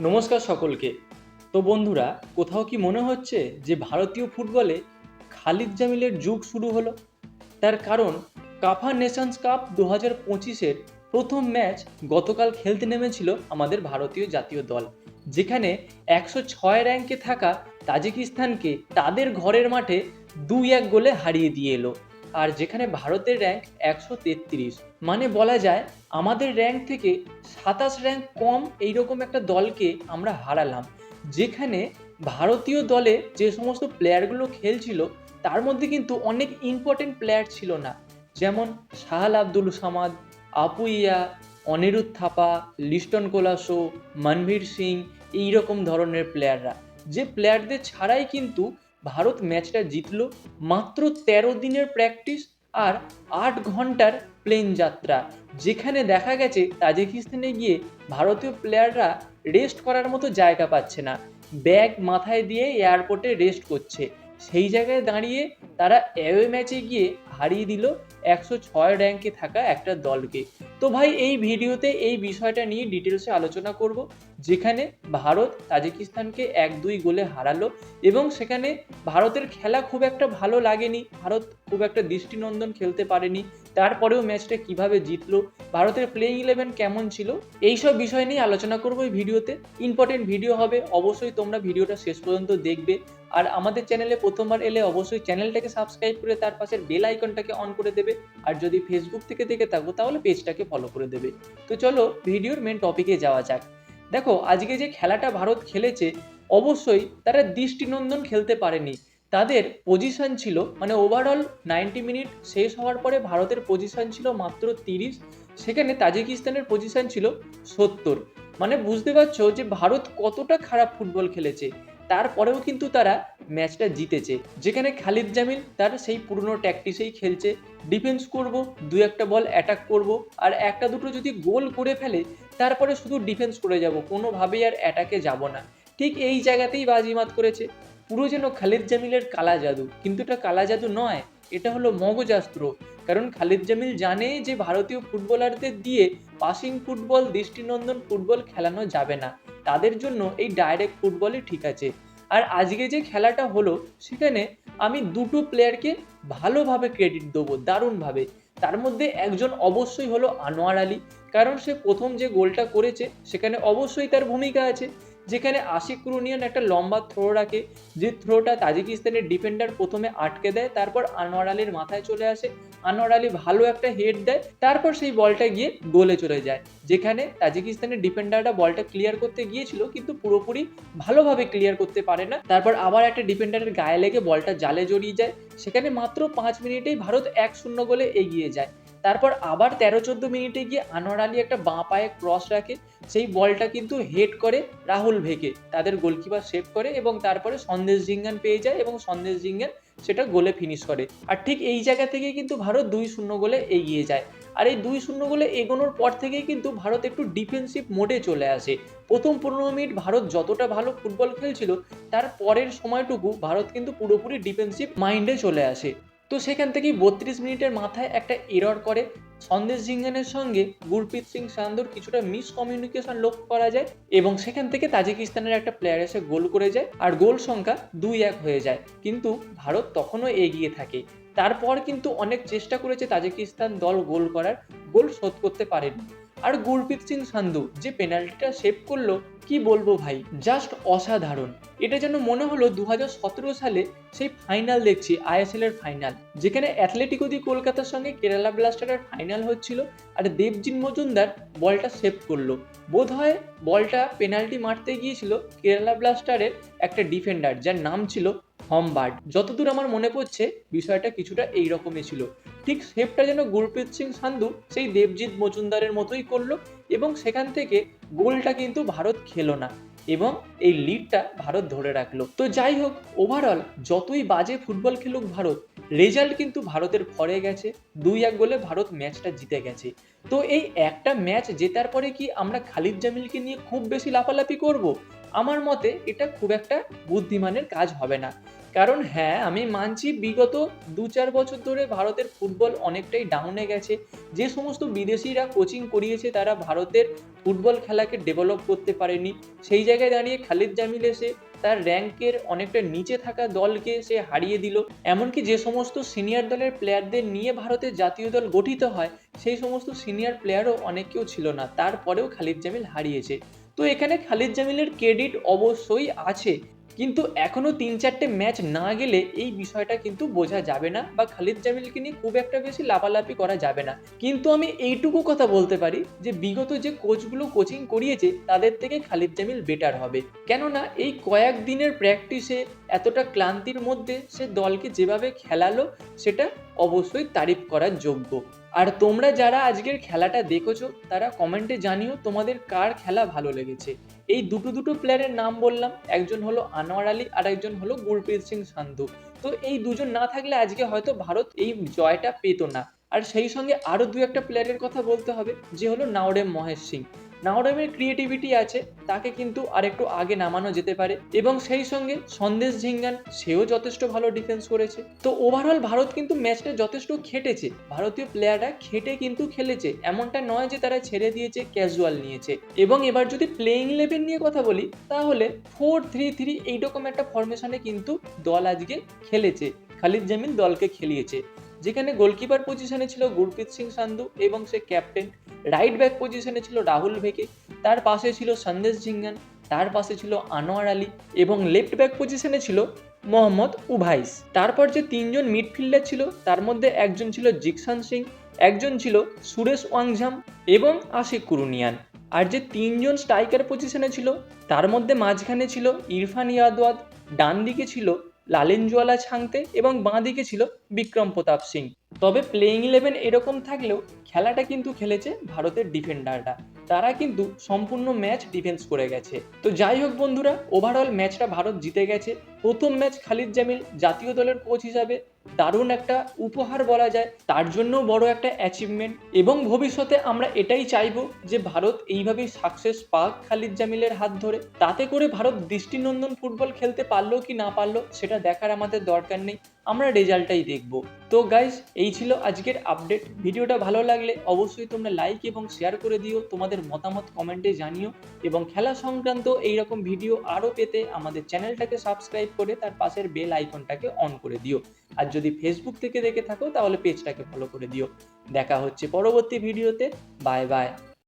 নমস্কার সকলকে। তো বন্ধুরা, কোথাও কি মনে হচ্ছে যে ভারতীয় ফুটবলে খালিদ জামিলের যুগ শুরু হলো? তার কারণ, কাফা নেশনস কাপ দু হাজার পঁচিশের প্রথম ম্যাচ গতকাল খেলতে নেমেছিল আমাদের ভারতীয় জাতীয় দল, যেখানে একশো ছয় র্যাঙ্কে থাকা তাজিকিস্তানকে তাদের ঘরের মাঠে দুই এক গোলে হারিয়ে দিয়ে এলো। আর যেখানে ভারতের র্যাঙ্ক একশো তেত্রিশ মানে বলা যায় আমাদের র্যাঙ্ক থেকে সাতাশ র্যাঙ্ক কম এইরকম একটা দলকে আমরা হারালাম। যেখানে ভারতীয় দলে যে সমস্ত প্লেয়ারগুলো খেলছিল, তার মধ্যে কিন্তু অনেক ইম্পর্টেন্ট প্লেয়ার ছিল না। যেমন শাহাল আব্দুল সামাদ আপুইয়া অনিরুদ্ধ থাপা লিস্টন কোলাসো, মনভীর সিং, এইরকম ধরনের প্লেয়াররা যে প্লেয়ারদের ছাড়াই কিন্তু ভারত ম্যাচটা জিতলো মাত্র তেরো দিনের প্র্যাকটিস আর আট ঘণ্টার প্লেন যাত্রা, যেখানে দেখা গেছে তাজিকিস্তানে গিয়ে ভারতীয় প্লেয়াররা রেস্ট করার মতো জায়গা পাচ্ছে না। ব্যাগ মাথায় দিয়ে এয়ারপোর্টে রেস্ট করছে। সেই জায়গায় দাঁড়িয়ে তারা অ্যাওয়ে ম্যাচে গিয়ে হারিয়ে দিল একশো ছয় র্যাঙ্কে থাকা একটা দলকে। তো ভাই, এই ভিডিওতে এই বিষয়টা নিয়ে ডিটেলসে আলোচনা করব। যেখানে ভারত তাজিকিস্তানকে এক দুই গোলে হারালো এবং সেখানে ভারতের খেলা খুব একটা ভালো লাগেনি, ভারত খুব একটা দৃষ্টিনন্দন খেলতে পারেনি, তারপরেও ম্যাচটা কীভাবে জিতলো, ভারতের প্লেইং ইলেভেন কেমন ছিল, এইসব বিষয় নিয়ে আলোচনা করব এই ভিডিওতে। ইম্পর্টেন্ট ভিডিও হবে, অবশ্যই তোমরা ভিডিওটা শেষ পর্যন্ত দেখবে। আর আমাদের চ্যানেলে প্রথমবার এলে অবশ্যই চ্যানেলটাকে সাবস্ক্রাইব করে তার পাশের বেল আইকনটাকে অন করে দেবে। আর যদি ফেসবুক থেকে দেখে থাকো, তাহলে পেজটাকে ফলো করে দেবে। তো চলো ভিডিওর মেন টপিকে যাওয়া যাক। দেখো, আজকে যে খেলাটা ভারত খেলেছে, অবশ্যই তারা দৃষ্টিনন্দন খেলতে পারেনি। তাদের পজিশন ছিল মানে ওভারঅল নাইনটি মিনিট শেষ হওয়ার পরে ভারতের পজিশন ছিল মাত্র তিরিশ, সেখানে তাজিকিস্তানের পজিশন ছিল সত্তর। মানে বুঝতে পারছ যে ভারত কতটা খারাপ ফুটবল খেলেছে। তারপরেও কিন্তু তারা ম্যাচটা জিতেছে। যেখানে খালিদ জামিল তার সেই পুরনো ট্যাকটিসেই খেলছে। ডিফেন্স করব দু একটা বল অ্যাটাক করব আর একটা দুটো যদি গোল করে ফেলে, তারপরে শুধু ডিফেন্স করে যাব। কোনোভাবেই আর অ্যাটাকে যাব না। ঠিক এই জায়গাতেই বাজিমাত করেছে। পুরো যেন খালিদ জামিলের কালা জাদু। কিন্তু এটা কালা জাদু নয়, এটা হলো মগজাস্ত্র কারণ খালিদ জামিল জানে যে ভারতীয় ফুটবলারদের দিয়ে পাসিং ফুটবল দৃষ্টিনন্দন ফুটবল খেলানো যাবে না। তাদের জন্য এই ডাইরেক্ট ফুটবলই ঠিক আছে। আর আজকে যে খেলাটা হলো, সেখানে আমি দুটো প্লেয়ারকে ভালোভাবে ক্রেডিট দেবো, দারুণভাবে। তার মধ্যে একজন অবশ্যই হলো আনোয়ার আলী, কারণ সে প্রথম যে গোলটা করেছে, সেখানে অবশ্যই তার ভূমিকা আছে। যেখানে আশিক কুরুনিয়ান একটা লম্বা থ্রো রাখে। যে থ্রোটা তাজিকিস্তানের ডিফেন্ডার প্রথমে আটকে দেয়, তারপর আনোয়ার আলীর মাথায় চলে আসে। আনোয়ার আলী ভালো একটা হেড দেয়, তারপর সেই বলটা গিয়ে গোলে চলে যায়। যেখানে তাজিকিস্তানের ডিফেন্ডাররা বলটা ক্লিয়ার করতে গিয়েছিল, কিন্তু পুরোপুরি ভালোভাবে ক্লিয়ার করতে পারে না। তারপর আবার একটা ডিফেন্ডারের গায়ে লেগে বলটা জালে জড়িয়ে যায়। সেখানে মাত্র পাঁচ মিনিটেই ভারত এক শূন্য গোলে এগিয়ে যায়। তারপর আবার তেরো চোদ্দ মিনিটে গিয়ে আনোয়ার আলী একটা বাঁ পায়ে ক্রস রাখে। সেই বলটা কিন্তু হেড করে রাহুল ভেকে তাদের গোলকিপার সেভ করে এবং তারপরে সন্দেশ জিঙ্গান পেয়ে যায় এবং সন্দেশ জিঙ্গান সেটা গোলে ফিনিশ করে। আর ঠিক এই জায়গা থেকে কিন্তু ভারত দুই শূন্য গোলে এগিয়ে যায়। আর এই দুই শূন্য গোলে এগোনোর পর থেকেই কিন্তু ভারত একটু ডিফেন্সিভ মোডে চলে আসে। প্রথম পনেরো মিনিট ভারত যতটা ভালো ফুটবল খেলছিল, তার পরের সময়টুকু ভারত কিন্তু পুরোপুরি ডিফেন্সিভ মাইন্ডে চলে আসে। তো সেখান থেকেই বত্রিশ মিনিটের মাথায় একটা এরর করে। সন্দেশ জিঙ্গানের সঙ্গে গুরপ্রীত সিং সান্দুর কিছুটা মিসকমিউনিকেশন লক্ষ্য করা যায় এবং সেখান থেকে তাজিকিস্তানের একটা প্লেয়ার এসে গোল করে যায় আর গোল সংখ্যা দুই এক হয়ে যায়। কিন্তু ভারত তখনও এগিয়ে থাকে। তারপর কিন্তু অনেক চেষ্টা করেছে তাজিকিস্তান দল গোল করার। গোল শোধ করতে পারেনি। আর গুরপ্রীত সিং সান্ধু যে পেনাল্টিটা সেভ করল, কি বলব ভাই? জাস্ট অসাধারণ। এটা যেন মনে হলো দু হাজার সতেরো সালে সেই ফাইনাল দেখছি আইএসএল এর ফাইনাল যেখানে অ্যাথলেটিকো দি কলকাতার সঙ্গে কেরালা ব্লাস্টারের ফাইনাল হচ্ছিল আর দেবজিৎ মজুমদার বলটা সেভ করল। বোধ হয় বলটা পেনাল্টি মারতে গিয়েছিল কেরালা ব্লাস্টারের একটা ডিফেন্ডার যার নাম ছিল হমবার্ড। যতদূর আমার মনে পড়ছে, বিষয়টা কিছুটা এই রকমই ছিল। ঠিক সেভটা যেন গুরপ্রীত সিং সান্ধু সেই দেবজিৎ মজুমদারের মতোই করল এবং সেখান থেকে গোলটা কিন্তু ভারত খেলো না এবং এই লিডটা ভারত ধরে রাখল। তো যাই হোক ওভারঅল যতই বাজে ফুটবল খেলুক ভারত রেজাল্ট কিন্তু ভারতের ভরে গেছে। দুই এক গোলে ভারত ম্যাচটা জিতে গেছে। তো এই একটা ম্যাচ জেতার পরে কি আমরা খালিদ জামিলকে নিয়ে খুব বেশি লাফালাফি করব? আমার মতে এটা খুব একটা বুদ্ধিমানের কাজ হবে না। কারণ হ্যাঁ আমি মানছি বিগত দু চার বছর ধরে ভারতের ফুটবল অনেকটাই ডাউনে গেছে। যে সমস্ত বিদেশিরা কোচিং করিয়েছে তারা ভারতের ফুটবল খেলাকে ডেভেলপ করতে পারেনি। সেই জায়গায় দাঁড়িয়ে খালিদ জামিল এসে তার র্যাঙ্কের অনেকটা নিচে থাকা দলকে সে হারিয়ে দিল। এমনকি যে সমস্ত সিনিয়র দলের প্লেয়ারদের নিয়ে ভারতের জাতীয় দল গঠিত হয়, সেই সমস্ত সিনিয়র প্লেয়ারও অনেক কেউ ছিল না। তারপরেও খালিদ জামিল হারিয়েছে। তো এখানে খালিদ জামিলের ক্রেডিট অবশ্যই আছে। কিন্তু এখনও তিন চারটে ম্যাচ না গেলে এই বিষয়টা কিন্তু বোঝা যাবে না বা খালিদ জামিলকে নিয়ে খুব একটা বেশি লাফালাফি করা যাবে না। কিন্তু আমি এইটুকু কথা বলতে পারি যে, বিগত যে কোচগুলো কোচিং করিয়েছে, তাদের থেকে খালিদ জামিল বেটার হবে। কেননা এই কয়েক দিনের প্র্যাকটিসে এতটা ক্লান্তির মধ্যে সে দলকে যেভাবে খেলালো, সেটা অবশ্যই তারিফ করার যোগ্য। আর তোমরা যারা আজকের খেলাটা দেখেছ, তারা কমেন্টে জানিও তোমাদের কার খেলা ভালো লেগেছে। এই দুটো দুটো প্লেয়ারের নাম বললাম, একজন হলো আনোয়ার আলী আর একজন হলো গুরপ্রীত সিং সান্ধু। তো এই দুজন না থাকলে আজকে হয়তো ভারত এই জয়টা পেত না। আর সেই সঙ্গে আরও দু একটা প্লেয়ারের কথা বলতে হবে, যে হলো নাওরেম মহেশ সিং। নাওরেমের ক্রিয়েটিভিটি আছে, তাকে কিন্তু আরেকটু আগে নামানো যেতে পারে এবং সেই সঙ্গে সন্দেশ ঝিঙ্গান, সেও যথেষ্ট ভালো ডিফেন্স করেছে। তো ওভারঅল ভারত কিন্তু ম্যাচটা যথেষ্ট খেটেছে। ভারতীয় প্লেয়াররা খেটে কিন্তু খেলেছে, এমনটা নয় যে তারা ছেড়ে দিয়েছে ক্যাজুয়াল নিয়েছে। এবং এবার যদি প্লেইং ইলেভেন নিয়ে কথা বলি, তাহলে ফোর থ্রি থ্রি এইরকম একটা ফরমেশনে কিন্তু দল আজকে খেলেছে। খালিদ জামিল দলকে খেলিয়েছে। যেখানে গোলকিপার পজিশনে ছিল গুরপ্রীত সিং সান্ধু এবং সে ক্যাপ্টেন রাইট ব্যাক পজিশনে ছিল রাহুল ভেকে, তার পাশে ছিল সন্দেশ ঝিঙ্গান, তার পাশে ছিল আনোয়ার আলী এবং লেফট ব্যাক পজিশনে ছিল মোহাম্মদ উভাইস। তারপর যে তিনজন মিডফিল্ডার ছিল, তার মধ্যে একজন ছিল জিকসান সিং, একজন ছিল সুরেশ ওয়াংঝাম এবং আশিক কুরুনিয়ান। আর যে তিনজন স্ট্রাইকার পজিশনে ছিল, তার মধ্যে মাঝখানে ছিল ইরফান ইয়াদওয়াদ ডান দিকে ছিল লালেনজোয়ালা ছাংতে এবং বাঁ দিকে ছিল বিক্রম প্রতাপ সিং। তবে প্লেইং ইলেভেন এরকম থাকলেও খেলাটা কিন্তু খেলেছে ভারতের ডিফেন্ডাররা তারা কিন্তু সম্পূর্ণ ম্যাচ ডিফেন্স করে গেছে। তো যাই হোক বন্ধুরা ওভারঅল ম্যাচটা ভারত জিতে গেছে। প্রথম ম্যাচ খালিদ জামিল জাতীয় দলের কোচ হিসাবে দারুণ একটা উপহার বলা যায়। তার জন্য বড় একটা অ্যাচিভমেন্ট এবং ভবিষ্যতে আমরা এটাই চাইব যে ভারত এইভাবেই সাকসেস পাক খালিদ জামিলের হাত ধরে। তাতে করে ভারত দৃষ্টিনন্দন ফুটবল খেলতে পারল কি না পারল, সেটা দেখার আমাদের দরকার নেই। আমরা রেজাল্টটাই দেখব। তো গাইজ এই ছিল আজকের আপডেট ভিডিওটা ভালো লাগলে অবশ্যই তোমরা লাইক এবং শেয়ার করে দিও, তোমাদের মতামত কমেন্টে জানিও এবং খেলা সংক্রান্ত এইরকম ভিডিও আরও পেতে আমাদের চ্যানেলটাকে সাবস্ক্রাইব করে তার পাশের বেল আইকনটাকে অন করে দিও। আর যদি ফেসবুক থেকে দেখে থাকো, তাহলে পেজটাকে ফলো করে দিও। দেখা হচ্ছে পরবর্তী ভিডিওতে বাই বাই